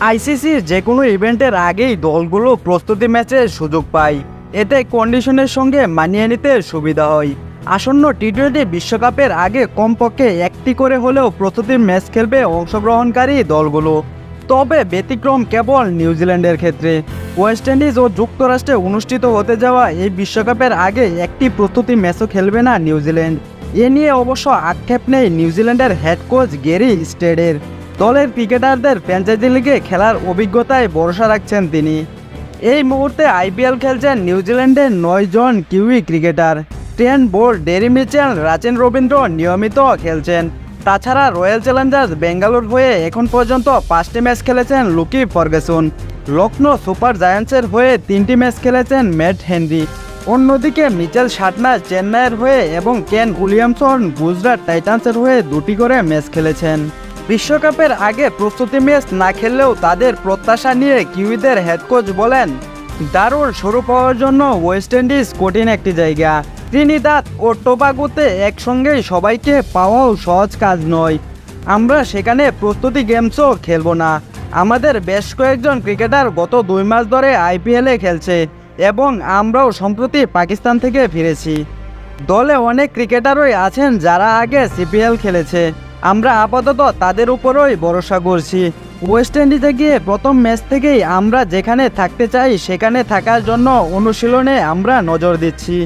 আইসিসির যে কোনো ইভেন্টের আগেই দলগুলো প্রস্তুতি ম্যাচের সুযোগ পায়। এতে কন্ডিশনের সঙ্গে মানিয়ে নিতে সুবিধা হয়। আসন্ন টি টোয়েন্টি বিশ্বকাপের আগে কমপক্ষে একটি করে হলেও প্রস্তুতি ম্যাচ খেলবে অংশগ্রহণকারী দলগুলো। তবে ব্যতিক্রম কেবল নিউজিল্যান্ডের ক্ষেত্রে। ওয়েস্ট ইন্ডিজ ও যুক্তরাষ্ট্রে অনুষ্ঠিত হতে যাওয়া এই বিশ্বকাপের আগে একটি প্রস্তুতি ম্যাচও খেলবে না নিউজিল্যান্ড। এ নিয়ে অবশ্য আক্ষেপ নেই নিউজিল্যান্ডের হেড কোচ গেরি স্টেডের। দলের ক্রিকেটারদের ফ্র্যাঞ্চাইজি লিগে খেলার অভিজ্ঞতায় ভরসা রাখছেন তিনি। এই মুহূর্তে আইপিএল খেলছেন নিউজিল্যান্ডের নয় জন Kiwi cricketer. Trent Boult Daryl Mitchell, Rachin Ravindra নিয়মিত খেলছেন। তাছাড়া রয়্যাল চ্যালেঞ্জার্স বেঙ্গালুর হয়ে এখন পর্যন্ত পাঁচটি ম্যাচ খেলেছেন লুকি ফার্গুসন। লখনৌ সুপার জায়ান্টসের হয়ে তিনটি ম্যাচ খেলেছেন ম্যাট হেনরি। অন্যদিকে মিচেল শাটনার চেন্নাইয়ের হয়ে এবং কেন উইলিয়ামসন গুজরাট টাইটান্সের হয়ে দুটি করে ম্যাচ খেলেছেন। বিশ্বকাপের আগে প্রস্তুতি ম্যাচ না খেললেও তাদের প্রত্যাশা নিয়ে কিউইদের হেড কোচ বলেন, দারুণ শুরু পাওয়ার জন্য ওয়েস্ট ইন্ডিজ কঠিন একটি জায়গা। ত্রিনিদাদ ও টোবাগুতে একসঙ্গেই সবাইকে পাওয়াও সহজ কাজ নয়। আমরা সেখানে প্রস্তুতি গেমসও খেলব না। আমাদের বেশ কয়েকজন ক্রিকেটার গত দুই মাস ধরে আইপিএলে খেলছে এবং আমরাও সম্প্রতি পাকিস্তান থেকে ফিরেছি। দলে অনেক ক্রিকেটারই আছেন যারা আগে সিপিএল খেলেছে। আমরা আপাতত তাদের উপরই ভরসা করছি। ওয়েস্ট ইন্ডিজে গিয়ে প্রথম ম্যাচ থেকেই আমরা যেখানে থাকতে চাই সেখানে থাকার জন্য অনুশীলনে আমরা নজর দিচ্ছি।